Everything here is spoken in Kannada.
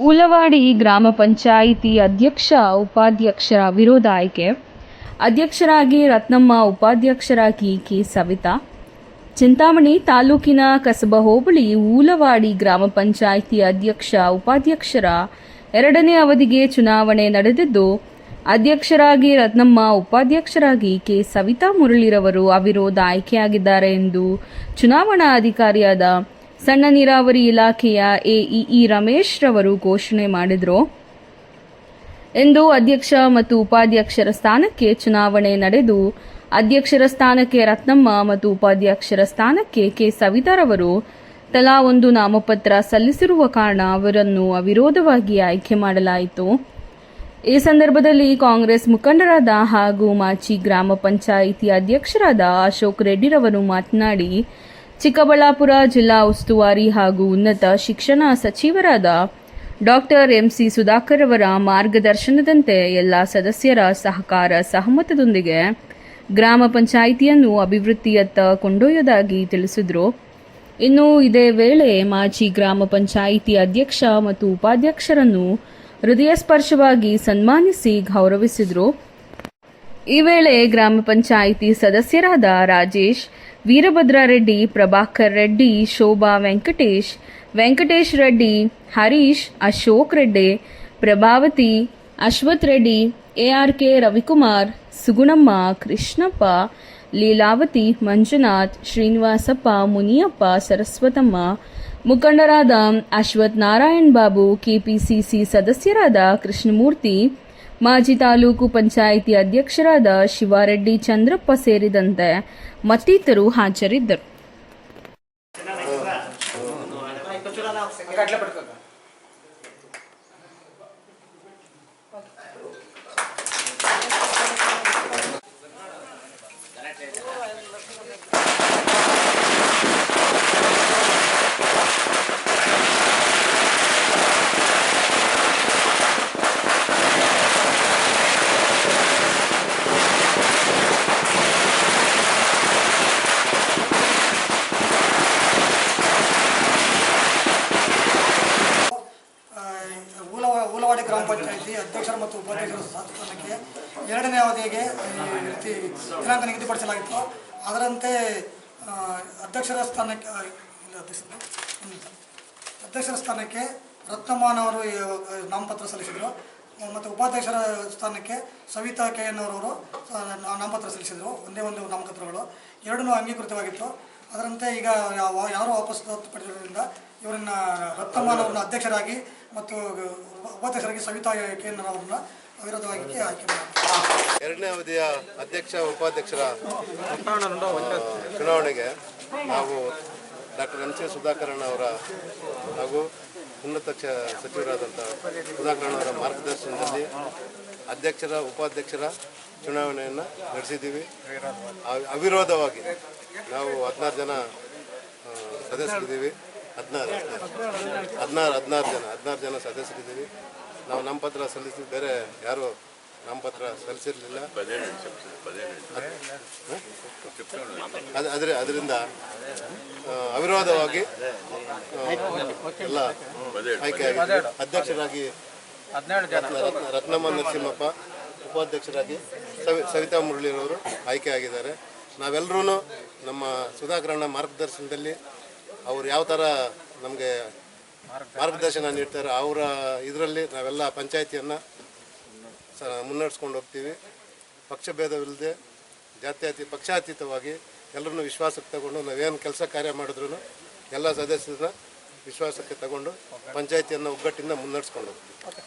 ಉಲವಾಡಿ ಗ್ರಾಮ ಪಂಚಾಯಿತಿ ಅಧ್ಯಕ್ಷ, ಉಪಾಧ್ಯಕ್ಷರ ವಿರೋಧ ಆಯ್ಕೆ. ಅಧ್ಯಕ್ಷರಾಗಿ ರತ್ನಮ್ಮ, ಉಪಾಧ್ಯಕ್ಷರಾಗಿ ಕೆ. ಸವಿತಾ. ಚಿಂತಾಮಣಿ ತಾಲೂಕಿನ ಕಸಬ ಹೋಬಳಿ ಊಲವಾಡಿ ಗ್ರಾಮ ಪಂಚಾಯಿತಿ ಅಧ್ಯಕ್ಷ, ಉಪಾಧ್ಯಕ್ಷರ ಎರಡನೇ ಅವಧಿಗೆ ಚುನಾವಣೆ ನಡೆದಿದ್ದು, ಅಧ್ಯಕ್ಷರಾಗಿ ರತ್ನಮ್ಮ, ಉಪಾಧ್ಯಕ್ಷರಾಗಿ ಕೆ. ಸವಿತಾ ಮುರಳಿರವರು ಅವಿರೋಧ ಆಯ್ಕೆಯಾಗಿದ್ದಾರೆ ಎಂದು ಚುನಾವಣಾ ಅಧಿಕಾರಿಯಾದ ಸಣ್ಣ ನೀರಾವರಿ ಇಲಾಖೆಯ ಎಇಇ ರಮೇಶ್ ರವರು ಘೋಷಣೆ ಮಾಡಿದರು. ಎಂದು ಅಧ್ಯಕ್ಷ ಮತ್ತು ಉಪಾಧ್ಯಕ್ಷರ ಸ್ಥಾನಕ್ಕೆ ಚುನಾವಣೆ ನಡೆದು, ಅಧ್ಯಕ್ಷರ ಸ್ಥಾನಕ್ಕೆ ರತ್ನಮ್ಮ ಮತ್ತು ಉಪಾಧ್ಯಕ್ಷರ ಸ್ಥಾನಕ್ಕೆ ಕೆ ಸವಿತಾರವರು ತಲಾ ಒಂದು ನಾಮಪತ್ರ ಸಲ್ಲಿಸಿರುವ ಕಾರಣ ಅವರನ್ನು ಅವಿರೋಧವಾಗಿ ಆಯ್ಕೆ ಮಾಡಲಾಯಿತು. ಈ ಸಂದರ್ಭದಲ್ಲಿ ಕಾಂಗ್ರೆಸ್ ಮುಖಂಡರಾದ ಹಾಗೂ ಮಾಚಿ ಗ್ರಾಮ ಪಂಚಾಯಿತಿ ಅಧ್ಯಕ್ಷರಾದ ಅಶೋಕ್ ರೆಡ್ಡಿರವರು ಮಾತನಾಡಿ ಚಿಕ್ಕಬಳ್ಳಾಪುರ ಜಿಲ್ಲಾ ಉಸ್ತುವಾರಿ ಹಾಗೂ ಉನ್ನತ ಶಿಕ್ಷಣ ಸಚಿವರಾದ ಡಾಕ್ಟರ್ ಎಂಸಿ ಸುಧಾಕರ್ ಅವರ ಮಾರ್ಗದರ್ಶನದಂತೆ ಎಲ್ಲ ಸದಸ್ಯರ ಸಹಕಾರ ಸಹಮತದೊಂದಿಗೆ ಗ್ರಾಮ ಪಂಚಾಯಿತಿಯನ್ನು ಅಭಿವೃದ್ಧಿಯತ್ತ ಕೊಂಡೊಯ್ಯೋದಾಗಿ ತಿಳಿಸಿದರು. ಇನ್ನು ಇದೇ ವೇಳೆ ಮಾಜಿ ಗ್ರಾಮ ಪಂಚಾಯಿತಿ ಅಧ್ಯಕ್ಷ ಮತ್ತು ಉಪಾಧ್ಯಕ್ಷರನ್ನು ಹೃದಯ ಸ್ಪರ್ಶವಾಗಿ ಸನ್ಮಾನಿಸಿ ಗೌರವಿಸಿದರು. ಈ ವೇಳೆ ಗ್ರಾಮ ಪಂಚಾಯಿತಿ ಸದಸ್ಯರಾದ ರಾಜೇಶ್, ವೀರಭದ್ರ ರೆಡ್ಡಿ, ಪ್ರಭಾಕರ್ ರೆಡ್ಡಿ, ಶೋಭಾ ವೆಂಕಟೇಶ್ ವೆಂಕಟೇಶ್ ರೆಡ್ಡಿ, ಹರೀಶ್, ಅಶೋಕ್ ರೆಡ್ಡಿ, ಪ್ರಭಾವತಿ, ಅಶ್ವಥ್ ರೆಡ್ಡಿ ಎಆರ್ಕೆ ರವಿಕುಮಾರ್, ಸುಗುಣಮ್ಮ, ಕೃಷ್ಣಪ್ಪ, ಲೀಲಾವತಿ, ಮಂಜುನಾಥ್, ಶ್ರೀನಿವಾಸಪ್ಪ, ಮುನಿಯಪ್ಪ, ಸರಸ್ವತಮ್ಮ, ಮುಖಂಡರಾದ ಅಶ್ವಥ್ ನಾರಾಯಣ್ ಬಾಬು, ಕೆಪಿಸಿಸಿ ಸದಸ್ಯರಾದ ಕೃಷ್ಣಮೂರ್ತಿ ಮಾಜಿ ತಾಲೂಕು ಪಂಚಾಯಿತಿ ಅಧ್ಯಕ್ಷರಾದ ಶಿವಾರೆಡ್ಡಿ ಚಂದ್ರಪ್ಪ ಸೇರಿದಂತೆ ಮತ್ತಿತರು ಹಾಜರಿದ್ದರು ಆ, ಊಲವ ಊಲವಾಡಿ ಗ್ರಾಮ ಪಂಚಾಯತಿ ಅಧ್ಯಕ್ಷರು ಮತ್ತು ಉಪಾಧ್ಯಕ್ಷರ ಸ್ಥಾನಕ್ಕೆ ಎರಡನೇ ಅವಧಿಗೆ ರೀತಿ ದಿನಾಂಕ ನಿಗದಿಪಡಿಸಲಾಗಿತ್ತು. ಅದರಂತೆ ಅಧ್ಯಕ್ಷರ ಸ್ಥಾನಕ್ಕೆ ಅಧ್ಯಕ್ಷರು ಸ್ಥಾನಕ್ಕೆ ರತ್ನಮಾನ್ ಅವರು ನಾಮಪತ್ರ ಸಲ್ಲಿಸಿದರು. ಮತ್ತು ಉಪಾಧ್ಯಕ್ಷರ ಸ್ಥಾನಕ್ಕೆ ಸವಿತಾ ಕೆ ಎನ್ ಅವರವರು ನಾಮಪತ್ರ ಸಲ್ಲಿಸಿದರು. ಒಂದೇ ಒಂದು ನಾಮಪತ್ರಗಳು. ಎರಡನ್ನೂ ಅಂಗೀಕೃತವಾಗಿತ್ತು. ಅದರಂತೆ ಈಗ ಯಾರು ವಾಪಸ್ ಪಡೆದಿರೋದ್ರಿಂದ ಇವರನ್ನ ರತ್ನಮ್ಮನವ್ರನ್ನ ಅಧ್ಯಕ್ಷರಾಗಿ ಮತ್ತು ಉಪಾಧ್ಯಕ್ಷರಾಗಿ ಸವಿತಾ ಕೇಂದ್ರವರನ್ನ ಅವಿರೋಧವಾಗಿ ಆಯ್ಕೆ ಎರಡನೇ ಅವಧಿಯ ಅಧ್ಯಕ್ಷ, ಉಪಾಧ್ಯಕ್ಷರ ಚುನಾವಣೆಗೆ ನಾವು ಡಾಕ್ಟರ್ ಎನ್ ಸಿ ಸುಧಾಕರಣ್ಣ ಅವರ ಹಾಗೂ ಉನ್ನತ ಸಚಿವರಾದಂಥ ಸುಧಾಕರಣ್ಣ ಅವರ ಮಾರ್ಗದರ್ಶನದಲ್ಲಿ ಅಧ್ಯಕ್ಷರ, ಉಪಾಧ್ಯಕ್ಷರ ಚುನಾವಣೆಯನ್ನು ನಡೆಸಿದ್ದೀವಿ. ಅವ್- ಅವಿರೋಧವಾಗಿ ನಾವು ಹದಿನಾರು ಜನ ಸದಸ್ಯರಿದ್ದೀವಿ. ಹದಿನಾರು. ಹದಿನಾರು ಹದಿನಾರು ಜನ ಹದಿನಾರು ಜನ ಸದಸ್ಯರಿದ್ದೀವಿ. ನಾವು ನಾಮಪತ್ರ ಸಲ್ಲಿಸಿದ ಬೇರೆ ಯಾರು ನಾಮಪತ್ರ ಸಲ್ಲಿಸಿರಲಿಲ್ಲ. ಅದು ಅದ್ರ ಅದರಿಂದ ಅವಿರೋಧವಾಗಿ ಎಲ್ಲ ಆಯ್ಕೆ ಆಗಿದೆ ಅಧ್ಯಕ್ಷರಾಗಿ ರತ್ನ- ರತ್ನ- ರತ್ನಮ್ಮ ನರಸಿಂಹಪ್ಪ, ಉಪಾಧ್ಯಕ್ಷರಾಗಿ ಸವಿ, ಸವಿತಾ ಮುರಳಿರವರು ಆಯ್ಕೆಯಾಗಿದ್ದಾರೆ. ನಾವೆಲ್ಲರೂ ನಮ್ಮ ಸುಧಾಕರಣ್ಣ ಮಾರ್ಗದರ್ಶನದಲ್ಲಿ ಅವ್ರು ಯಾವ ಥರ ನಮಗೆ ಮಾರ್ಗದರ್ಶನ ನೀಡ್ತಾರೆ, ಅವರ ಇದರಲ್ಲಿ ನಾವೆಲ್ಲ ಪಂಚಾಯಿತಿಯನ್ನು ಸ ಮುನ್ನಡೆಸ್ಕೊಂಡು ಹೋಗ್ತೀವಿ. ಪಕ್ಷಭೇದವಿಲ್ಲದೆ ಜಾತ್ಯಾತಿ ಪಕ್ಷಾತೀತವಾಗಿ ಎಲ್ಲರನ್ನೂ ವಿಶ್ವಾಸಕ್ಕೆ ತಗೊಂಡು ನಾವೇನು ಕೆಲಸ ಕಾರ್ಯ ಮಾಡಿದ್ರು ಎಲ್ಲ ಸದಸ್ಯರನ್ನ ವಿಶ್ವಾಸಕ್ಕೆ ತಗೊಂಡು ಪಂಚಾಯಿತಿಯನ್ನು ಒಗ್ಗಟ್ಟಿಂದ ಮುನ್ನಡೆಸ್ಕೊಂಡು ಹೋಗ್ತೀವಿ.